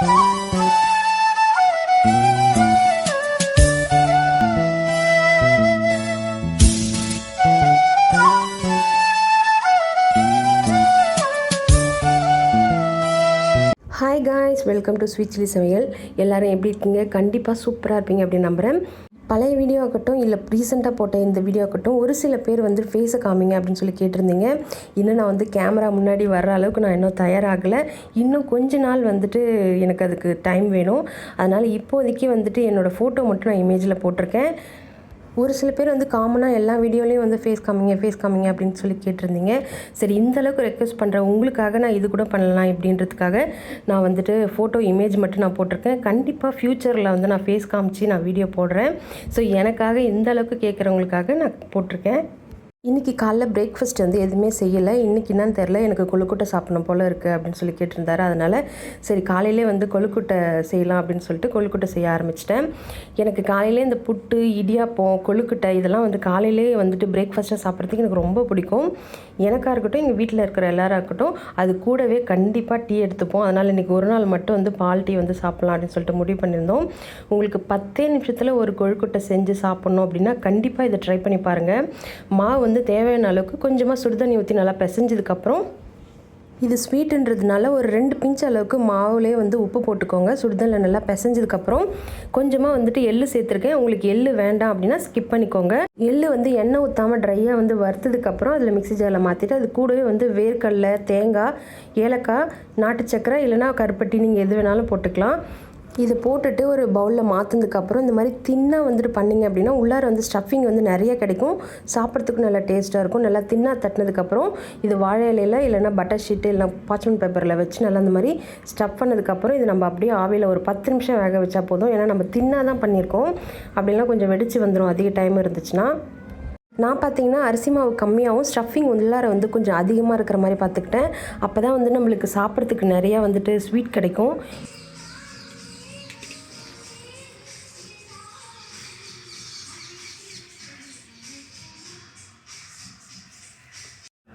Hi guys welcome to sweet சமையல் எல்லாரும் எப்படி இருக்கீங்க? கண்டிப்பாக சூப்பராக இருப்பீங்க அப்படின்னு நம்புகிறேன் பழைய வீடியோ ஆகட்டும் இல்லை ரீசெண்டாக போட்ட இந்த வீடியோ ஆகட்டும் ஒரு சில பேர் வந்து ஃபேஸை காமிங்க அப்படின்னு சொல்லி கேட்டிருந்தீங்க. இன்னும் நான் வந்து கேமரா முன்னாடி வர்ற அளவுக்கு நான் இன்னும் தயாராகலை. இன்னும் கொஞ்ச நாள் வந்துட்டு எனக்கு அதுக்கு டைம் வேணும். அதனால் இப்போதைக்கு வந்துட்டு என்னோடய ஃபோட்டோ மட்டும் நான் இமேஜில் போட்டிருக்கேன். ஒரு சில பேர் வந்து காமனாக எல்லா வீடியோலையும் வந்து ஃபேஸ் காமிங்க ஃபேஸ் காமிங்க அப்படின்னு சொல்லி கேட்டிருந்தீங்க. சரி இந்த அளவுக்கு ரெக்வஸ்ட் பண்ணுறேன் உங்களுக்காக நான் இது கூட பண்ணலாம் அப்படின்றதுக்காக நான் வந்துட்டு ஃபோட்டோ இமேஜ் மட்டும் நான் போட்டிருக்கேன். கண்டிப்பாக ஃப்யூச்சரில் வந்து நான் ஃபேஸ் காமிச்சு நான் வீடியோ போடுறேன். ஸோ எனக்காக இந்த அளவுக்கு கேட்குறவங்களுக்காக நான் போட்டிருக்கேன். இன்றைக்கி காலைல பிரேக்ஃபாஸ்ட் வந்து எதுவுமே செய்யலை. இன்றைக்கி என்னன்னு தெரில எனக்கு கொழுக்கட்டை சாப்பிடணும் போல் இருக்குது அப்படின்னு சொல்லி கேட்டிருந்தாரு. அதனால் சரி காலையிலே வந்து கொழுக்கட்டை செய்யலாம் அப்படின்னு சொல்லிட்டு கொழுக்கட்டை செய்ய ஆரம்பிச்சிட்டேன். எனக்கு காலையிலே இந்த புட்டு இடியாப்பம் கொழுக்கட்டை இதெல்லாம் வந்து காலையிலே வந்துட்டு பிரேக்ஃபாஸ்ட்டாக சாப்பிட்றதுக்கு எனக்கு ரொம்ப பிடிக்கும். எனக்காக இருக்கட்டும் எங்கள் வீட்டில் இருக்கிற எல்லாராக இருக்கட்டும் அது கூடவே கண்டிப்பாக டீ எடுத்துப்போம். அதனால் இன்றைக்கி ஒரு நாள் மட்டும் வந்து பால் டீ வந்து சாப்பிட்லாம் அப்படின்னு சொல்லிட்டு முடிவு பண்ணியிருந்தோம். உங்களுக்கு பத்தே நிமிஷத்தில் ஒரு கொழுக்கட்டை செஞ்சு சாப்பிட்ணும் அப்படின்னா கண்டிப்பாக இதை ட்ரை பண்ணி பாருங்கள் மாவு வந்து தேவையான அளவுக்கு கொஞ்சமாக சுடுதண்ணி ஊற்றி நல்லா பிசைஞ்சதுக்கப்புறம் இது ஸ்வீட்டுன்றதுனால ஒரு ரெண்டு பிஞ்ச் அளவுக்கு மாவுலேயே வந்து உப்பு போட்டுக்கோங்க. சுடுதண்ணில் நல்லா பிசைஞ்சதுக்கப்புறம் கொஞ்சமாக வந்துட்டு எள்ளு சேர்த்துருக்கேன். உங்களுக்கு எள்ளு வேண்டாம் அப்படின்னா ஸ்கிப் பண்ணிக்கோங்க. எள்ளு வந்து எண்ணெய் ஊற்றாமல் ட்ரையாக வந்து வறுத்ததுக்கப்புறம் அதில் மிக்ஸி ஜாரில் மாற்றிட்டு அது கூடவே வந்து வேர்க்கடலை தேங்காய் ஏலக்காய் நாட்டு சக்கரை இல்லைனா கருப்பட்டி நீங்கள் எது வேணாலும் போட்டுக்கலாம். இதை போட்டுட்டு ஒரு பவுலில் மாற்றினதுக்கப்புறம் இந்த மாதிரி தின்னாக வந்துட்டு பண்ணிங்க அப்படின்னா உள்ளார வந்து ஸ்டஃபிங் வந்து நிறைய கிடைக்கும். சாப்பிட்றதுக்கு நல்லா டேஸ்ட்டாக இருக்கும். நல்லா தின்னாக தட்டினதுக்கப்புறம் இது வாழை இலையில் இல்லைனா பட்டர் ஷீட்டு இல்லை பாச்மெண்ட் பேப்பரில் வச்சு நல்லா இந்த மாதிரி ஸ்டஃப் பண்ணதுக்கப்புறம் இது நம்ம அப்படியே ஆவியில் ஒரு பத்து நிமிஷம் வேக வச்சா போதும். ஏன்னா நம்ம தின்னாக தான் பண்ணியிருக்கோம். அப்படிலாம் கொஞ்சம் வெடிச்சு வந்துடும் அதிக டைம் இருந்துச்சுன்னா நான் பார்த்தீங்கன்னா அரிசி மாவு கம்மியாகவும் ஸ்டஃபிங் உள்ளார வந்து கொஞ்சம் அதிகமாக இருக்கிற மாதிரி பார்த்துக்கிட்டேன் அப்போ தான் வந்து நம்மளுக்கு சாப்பிட்றதுக்கு நிறையா வந்துட்டு ஸ்வீட் கிடைக்கும்.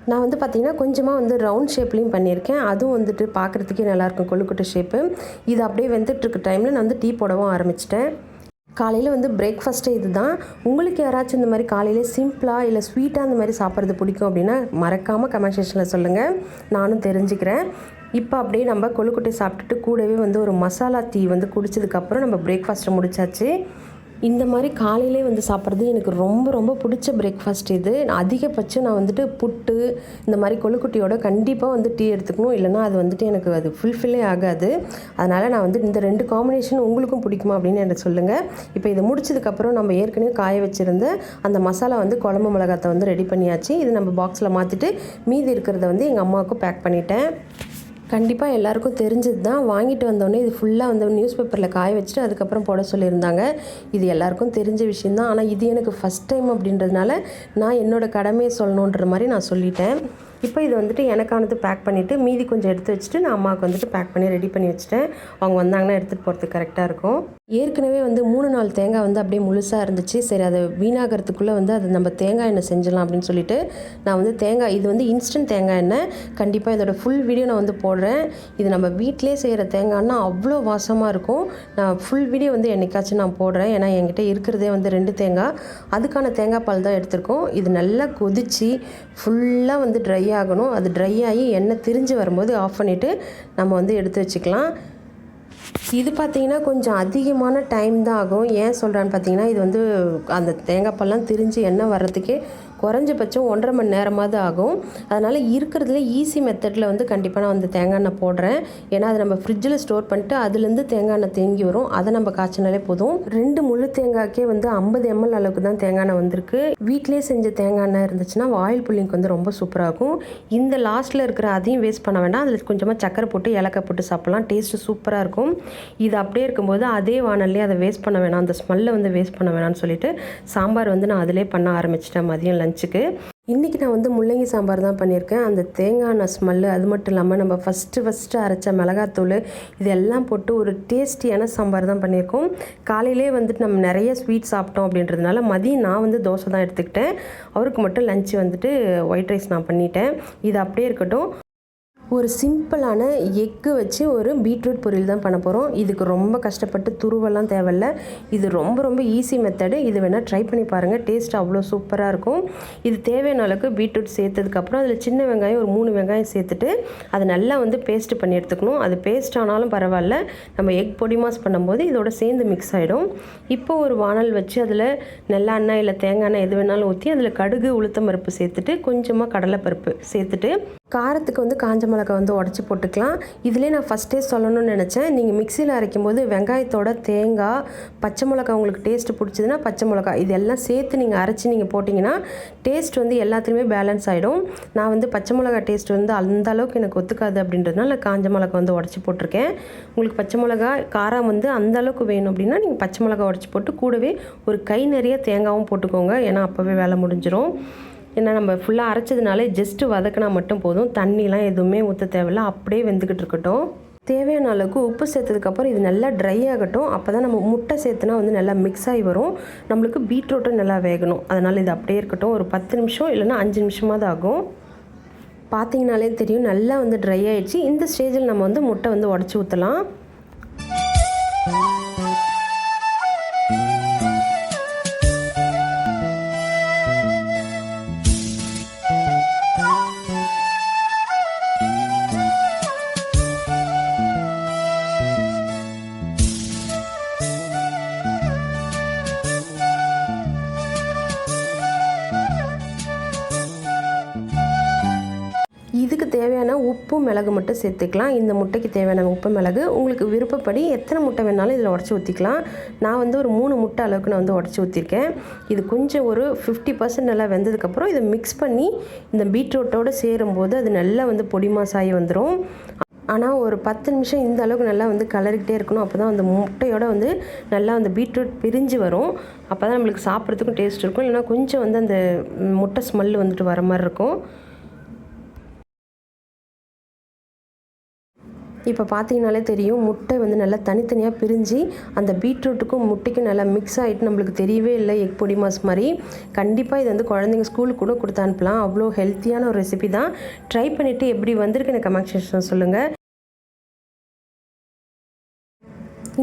நான் வந்து பார்த்திங்கன்னா கொஞ்சமாக வந்து ரவுண்ட் ஷேப்லேயும் பண்ணியிருக்கேன். அதுவும் வந்துட்டு பார்க்குறதுக்கே நல்லாயிருக்கும். கொழுக்கட்டை ஷேப்பு இது அப்படியே வெந்துட்டுருக்க டைமில் நான் வந்து டீ போடவும் ஆரம்பிச்சிட்டேன். காலையில் வந்து பிரேக்ஃபாஸ்ட்டே இது தான் உங்களுக்கு யாராச்சும் இந்த மாதிரி காலையில் சிம்பிளாக இல்லை ஸ்வீட்டாக அந்த மாதிரி சாப்பிட்றது பிடிக்கும் அப்படின்னா மறக்காமல் கமெண்ட் செக்ஷனில் சொல்லுங்கள் நானும் தெரிஞ்சுக்கிறேன். இப்போ அப்படியே நம்ம கொழுக்கட்டை சாப்பிட்டுட்டு கூடவே வந்து ஒரு மசாலா டீ வந்து குடித்ததுக்கப்புறம் நம்ம பிரேக்ஃபாஸ்ட்டை முடிச்சாச்சு. இந்த மாதிரி காலையிலே வந்து சாப்பிட்றது எனக்கு ரொம்ப ரொம்ப பிடிச்ச பிரேக்ஃபாஸ்ட் இது. அதிகபட்சம் நான் வந்துட்டு புட்டு இந்த மாதிரி கொழுக்குட்டியோட கண்டிப்பாக வந்து டீ எடுத்துக்கணும். இல்லைனா அது வந்துட்டு எனக்கு அது ஃபுல்ஃபில்லே ஆகாது. அதனால் நான் வந்து இந்த ரெண்டு காம்பினேஷன் உங்களுக்கும் பிடிக்குமா அப்படின்னு எனக்கு சொல்லுங்கள் இப்போ இதை முடிச்சதுக்கப்புறம் நம்ம ஏற்கனவே காய வச்சுருந்த அந்த மசாலா வந்து குழம்பு மிளகாத்தை வந்து ரெடி பண்ணியாச்சு. இது நம்ம பாக்ஸில் மாற்றிட்டு மீதி இருக்கிறத வந்து எங்கள் அம்மாவுக்கும் பேக் பண்ணிட்டேன். கண்டிப்பாக எல்லாருக்கும் தெரிஞ்சது தான் வாங்கிட்டு வந்தோடனே இது ஃபுல்லாக வந்து நியூஸ் பேப்பரில் காய வச்சுட்டு அதுக்கப்புறம் போட சொல்லியிருந்தாங்க. இது எல்லாருக்கும் தெரிஞ்ச விஷயந்தான் ஆனால் இது எனக்கு ஃபஸ்ட் டைம் அப்படின்றதுனால நான் என்னோடய கடமையை சொல்லணுன்ற மாதிரி நான் சொல்லிட்டேன். இப்போ இது வந்துட்டு எனக்கானது பேக் பண்ணிவிட்டு மீதி கொஞ்சம் எடுத்து வச்சுட்டு நான் அம்மாவுக்கு வந்துட்டு பேக் பண்ணி ரெடி பண்ணி வச்சுட்டேன். அவங்க வந்தாங்கன்னா எடுத்துகிட்டு போகிறதுக்கு கரெக்டாக இருக்கும். ஏற்கனவே வந்து மூணு நாள் தேங்காய் வந்து அப்படியே முழுசாக இருந்துச்சு. சரி அதை வீணாகிறதுக்குள்ளே வந்து அதை நம்ம தேங்காய் எண்ணெய் செஞ்சிடலாம் அப்படின்னு சொல்லிட்டு நான் வந்து தேங்காய் இது வந்து இன்ஸ்டன்ட் தேங்காய் எண்ணெய். கண்டிப்பாக இதோட ஃபுல் வீடியோ நான் வந்து போடுறேன். இது நம்ம வீட்டிலே செய்கிற தேங்காய்னா அவ்வளோ வாசமாக இருக்கும். நான் ஃபுல் வீடியோ வந்து என்னைக்காச்சும் நான் போடுறேன். ஏன்னா என்கிட்ட இருக்கிறதே வந்து ரெண்டு தேங்காய். அதுக்கான தேங்காய் பால் தான் எடுத்திருக்கோம். இது நல்லா கொதித்து ஃபுல்லாக வந்து ட்ரை ஆகணும். அது ட்ரை ஆகி எண்ணெய் திரிஞ்சு வரும்போது ஆஃப் பண்ணிவிட்டு நம்ம வந்து எடுத்து வச்சுக்கலாம். இது பார்த்திங்கன்னா கொஞ்சம் அதிகமான டைம் தான் ஆகும். ஏன் சொல்கிறான்னு பார்த்தீங்கன்னா இது வந்து அந்த தேங்காய் பழம் திரிஞ்சு எண்ணெய் வர்றதுக்கே குறைஞ்சபட்சம் ஒன்றரை மணி நேரமாவது ஆகும். அதனால் இருக்கிறதுல ஈஸி மெத்தடில் வந்து கண்டிப்பாக நான் வந்து தேங்காய் எண்ணெய் போடுறேன். ஏன்னா அதை நம்ம ஃப்ரிட்ஜில் ஸ்டோர் பண்ணிட்டு அதுலேருந்து தேங்காய் எண்ணெய் தேங்கி வரும். அதை நம்ம காய்ச்சினாலே போதும். ரெண்டு முழு தேங்காய்க்கே வந்து ஐம்பது எம்எல் அளவுக்கு தான் தேங்காய் எண்ணெய் வந்திருக்கு. வீட்டிலே செஞ்ச தேங்காய் எண்ணெய் இருந்துச்சுன்னா ஆயில் புள்ளிங்க்கு வந்து ரொம்ப சூப்பராக இருக்கும் இந்த லாஸ்ட்டில் இருக்கிற அதையும் வேஸ்ட் பண்ண வேண்டாம். அதில் கொஞ்சமாக சக்கரை போட்டு ஏலக்காய் போட்டு சாப்பிட்லாம். டேஸ்ட்டு சூப்பராக இருக்கும். இது அப்படியே இருக்கும்போது அதே வானல்லே அதை வேஸ்ட் பண்ண வேணாம். அந்த ஸ்மெல்லை வந்து வேஸ்ட் பண்ண வேணாம்னு சொல்லிட்டு சாம்பார் வந்து நான் அதிலே பண்ண ஆரம்பிச்சிட்டேன். மதியம் லஞ்சுக்கு இன்றைக்கி நான் வந்து முள்ளங்கி சாம்பார் தான் பண்ணியிருக்கேன். அந்த தேங்காய் எண்ணெய் ஸ்மெல்லு அது மட்டும் இல்லாமல் நம்ம ஃபஸ்ட்டு ஃபஸ்ட்டு அரைச்ச மிளகாத்தூள் இதெல்லாம் போட்டு ஒரு டேஸ்டியான சாம்பார் தான் பண்ணியிருக்கோம். காலையிலே வந்துட்டு நம்ம நிறைய ஸ்வீட் சாப்பிட்டோம் அப்படின்றதுனால மதியம் நான் வந்து தோசை தான் எடுத்துக்கிட்டேன். அவருக்கு மட்டும் லஞ்சு வந்துட்டு ஒயிட் ரைஸ் நான் பண்ணிட்டேன். இது அப்படியே இருக்கட்டும். ஒரு சிம்பிளான எக்கு வச்சு ஒரு பீட்ரூட் பொரியல் தான் பண்ண போகிறோம் இதுக்கு ரொம்ப கஷ்டப்பட்டு துருவெல்லாம் தேவையில்ல. இது ரொம்ப ரொம்ப ஈஸி மெத்தடு இது வேணால் ட்ரை பண்ணி பாருங்கள் டேஸ்ட் அவ்வளோ சூப்பராக இருக்கும். இது தேவையான அளவுக்கு பீட்ரூட் சேர்த்ததுக்கப்புறம் அதில் சின்ன வெங்காயம் ஒரு மூணு வெங்காயம் சேர்த்துட்டு அதை நல்லா வந்து பேஸ்ட் பண்ணி எடுத்துக்கணும். அது பேஸ்ட் ஆனாலும் பரவாயில்ல. நம்ம எக் பொடி மாஸ் பண்ணும்போது இதோட சேர்ந்து மிக்ஸ் ஆகிடும் இப்போ ஒரு வானல் வச்சு அதில் நல்லெண்ணெய் இல்லை தேங்காய் எண்ணெய் எது வேணாலும் ஊற்றி அதில் கடுகு உளுத்தம் பருப்பு சேர்த்துட்டு கொஞ்சமாக கடலைப்பருப்பு சேர்த்துட்டு காரத்துக்கு வந்து காஞ்ச மிளகாய் வந்து உடச்சி போட்டுக்கலாம். இதிலே நான் ஃபஸ்ட்டே சொல்லணும்னு நினச்சேன். நீங்கள் மிக்சியில் அரைக்கும் போது வெங்காயத்தோட தேங்காய் பச்சை மிளகாய் உங்களுக்கு டேஸ்ட் பிடிச்சதுன்னா பச்சை மிளகாய் இதெல்லாம் சேர்த்து நீங்கள் அரைச்சி நீங்கள் போட்டிங்கன்னா டேஸ்ட் வந்து எல்லாத்துலேயுமே பேலன்ஸ் ஆகிடும் நான் வந்து பச்சை மிளகாய் டேஸ்ட் வந்து அந்த அளவுக்கு எனக்கு ஒத்துக்காது அப்படின்றதுனால காஞ்ச மிளகாய் வந்து உடச்சி போட்டிருக்கேன். உங்களுக்கு பச்சை மிளகாய் காரம் வந்து அந்த அளவுக்கு வேணும் அப்படின்னா நீங்கள் பச்சை மிளகாய் உடச்சி போட்டு கூடவே ஒரு கை நிறைய தேங்காவும் போட்டுக்கோங்க. ஏன்னா அப்போவே வேலை முடிஞ்சிடும் ஏன்னா நம்ம ஃபுல்லாக அரைச்சதுனால ஜஸ்ட்டு வதக்கினா மட்டும் போதும். தண்ணிலாம் எதுவுமே ஊற்ற தேவையில்ல. அப்படியே வெந்துக்கிட்டு இருக்கட்டும். தேவையான அளவுக்கு உப்பு சேர்த்ததுக்கப்புறம் இது நல்லா ட்ரை ஆகட்டும். அப்போ தான் நம்ம முட்டை சேர்த்துனா வந்து நல்லா மிக்ஸ் ஆகி வரும். நம்மளுக்கு பீட்ரூட்டும் நல்லா வேகணும். அதனால் இது அப்படியே இருக்கட்டும். ஒரு பத்து நிமிஷம் இல்லைன்னா அஞ்சு நிமிஷமாவது ஆகும். பார்த்தீங்கனாலே தெரியும். நல்லா வந்து ட்ரை ஆகிடுச்சு இந்த ஸ்டேஜில் நம்ம வந்து முட்டை வந்து உடச்சி ஊற்றலாம் உப்பு மிளகு மட்டும் சேர்த்துக்கலாம். இந்த முட்டைக்கு தேவையான உப்பு மிளகு. உங்களுக்கு விருப்பப்படி எத்தனை முட்டை வேணாலும் இதில் உடச்சி ஊற்றிக்கலாம் நான் வந்து ஒரு மூணு முட்டை அளவுக்கு நான் வந்து உடச்சி ஊற்றிருக்கேன் இது கொஞ்சம் ஒரு ஃபிஃப்டி பர்சன்ட் நல்லா வெந்ததுக்கப்புறம் இதை மிக்ஸ் பண்ணி இந்த பீட்ரூட்டோடு சேரும்போது அது நல்லா வந்து பொடி மாசாகி வந்துடும் ஆனால் ஒரு பத்து நிமிஷம் இந்த அளவுக்கு நல்லா வந்து கலரிக்கிட்டே இருக்கணும். அப்போ தான் அந்த முட்டையோட வந்து நல்லா அந்த பீட்ரூட் பிரிஞ்சு வரும். அப்போ தான் நம்மளுக்கு சாப்பிட்றதுக்கும் டேஸ்ட் இருக்கும். இல்லைனா கொஞ்சம் வந்து அந்த முட்டை ஸ்மெல் வந்துட்டு வர மாதிரி இருக்கும். இப்போ பார்த்தீங்கனாலே தெரியும் முட்டை வந்து நல்லா தனித்தனியாக பிரிஞ்சு அந்த பீட்ரூட்டுக்கும் முட்டைக்கும் நல்லா மிக்ஸ் ஆகிட்டு நம்மளுக்கு தெரியவே இல்லை எக் பொடி மாஸ் மாதிரி. கண்டிப்பாக இது வந்து குழந்தைங்க ஸ்கூலுக்கு கூட கொடுத்து அனுப்பலாம். அவ்வளோ ஹெல்த்தியான ஒரு ரெசிபி தான். ட்ரை பண்ணிவிட்டு எப்படி வந்திருக்கு எனக்கு கமெண்ட் செக்ஷன் சொல்லுங்கள்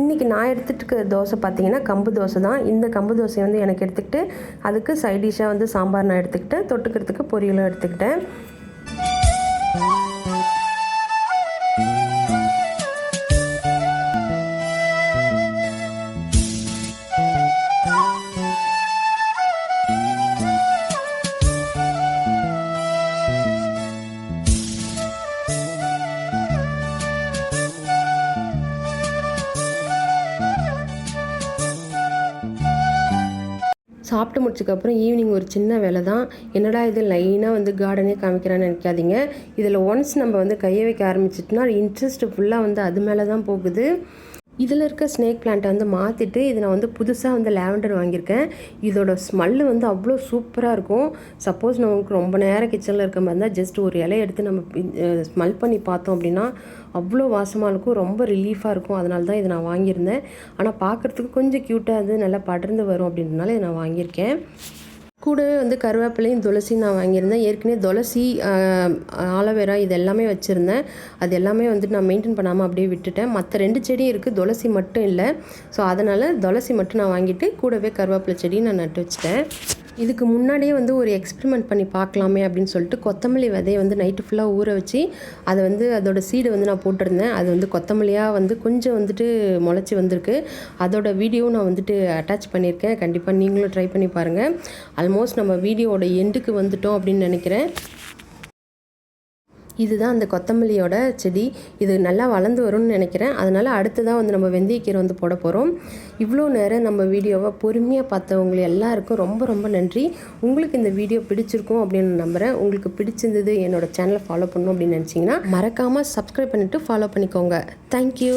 இன்றைக்கி நான் எடுத்துகிட்டு இருக்கிற தோசை பார்த்தீங்கன்னா கம்பு தோசை தான். இந்த கம்பு தோசையை வந்து எனக்கு எடுத்துக்கிட்டு அதுக்கு சைட் டிஷ்ஷாக வந்து சாம்பார் நான் எடுத்துக்கிட்டேன் தொட்டுக்கிறதுக்கு பொரியலும் எடுத்துக்கிட்டேன். சாப்பிட்டு முடிச்சதுக்கப்புறம் ஈவினிங் ஒரு சின்ன வேலை தான் என்னடா இது லைனாக வந்து கார்டனே காமிக்கிறான்னு நினைக்காதீங்க. இதில் ஒன்ஸ் நம்ம வந்து கையை வைக்க ஆரம்பிச்சிட்டோம்னா இன்ட்ரெஸ்ட் ஃபுல்லாக வந்து அது மேலே தான் போகுது. இதில் இருக்க ஸ்னேக் பிளான்ட்டை வந்து மாற்றிட்டு இது நான் வந்து புதுசாக வந்து லேவண்டர் வாங்கியிருக்கேன். இதோட ஸ்மெல்லு வந்து அவ்வளோ சூப்பராக இருக்கும். சப்போஸ் நமக்கு ரொம்ப நேரம் கிச்சனில் இருக்க மாதிரி இருந்தால் ஜஸ்ட் ஒரு இலையை எடுத்து நம்ம ஸ்மெல் பண்ணி பார்த்தோம் அப்படின்னா அவ்வளோ வாசமாக இருக்கும். ரொம்ப ரிலீஃபாக இருக்கும். அதனால தான் இதை நான் வாங்கியிருந்தேன். ஆனால் பார்க்குறதுக்கு கொஞ்சம் க்யூட்டாக அது நல்லா படர்ந்து வரும் அப்படின்றதுனால இதை நான் வாங்கியிருக்கேன். கூடவே வந்து கருவேப்பிலையும் துளசி நான் வாங்கியிருந்தேன். ஏற்கனவே துளசி ஆலோவேரா இது எல்லாமே வச்சுருந்தேன். அது எல்லாமே வந்துட்டு நான் மெயின்டைன் பண்ணாமல் அப்படியே விட்டுட்டேன். மற்ற ரெண்டு செடியும் இருக்குது துளசி மட்டும் இல்லை. ஸோ அதனால் துளசி மட்டும் நான் வாங்கிட்டு கூடவே கருவேப்பிலை செடியும் நான் நட்டு வச்சுட்டேன். இதுக்கு முன்னாடியே வந்து ஒரு எக்ஸ்பெரிமெண்ட் பண்ணி பார்க்கலாமே அப்படின்னு சொல்லிட்டு கொத்தமல்லி விதையை வந்து நைட்டு ஃபுல்லாக ஊற வச்சு அதை வந்து அதோட சீடு வந்து நான் போட்டிருந்தேன். அது வந்து கொத்தமல்லியாக வந்து கொஞ்சம் வந்துட்டு முளைச்சி வந்திருக்கு. அதோட வீடியோ நான் வந்துட்டு அட்டாச் பண்ணியிருக்கேன். கண்டிப்பாக நீங்களும் ட்ரை பண்ணி பாருங்கள் ஆல்மோஸ்ட் நம்ம வீடியோவோட எண்டுக்கு வந்துட்டோம் அப்படின்னு நினைக்கிறேன். இதுதான் அந்த கொத்தமல்லியோட செடி. இது நல்லா வளர்ந்து வரும்னு நினைக்கிறேன். அதனால் அடுத்ததாக வந்து நம்ம வெந்தயக்கீரை வந்து போட போகிறோம் இவ்வளோ நேரம் நம்ம வீடியோவை பொறுமையாக பார்த்தவங்க எல்லாருக்கும் ரொம்ப ரொம்ப நன்றி. உங்களுக்கு இந்த வீடியோ பிடிச்சிருக்கும் அப்படின்னு நம்புகிறேன் உங்களுக்கு பிடிச்சிருந்தது என்னோடய சேனலை ஃபாலோ பண்ணணும் அப்படின்னு நினச்சிங்கன்னா மறக்காமல் சப்ஸ்கிரைப் பண்ணிவிட்டு ஃபாலோ பண்ணிக்கோங்க. தேங்க்யூ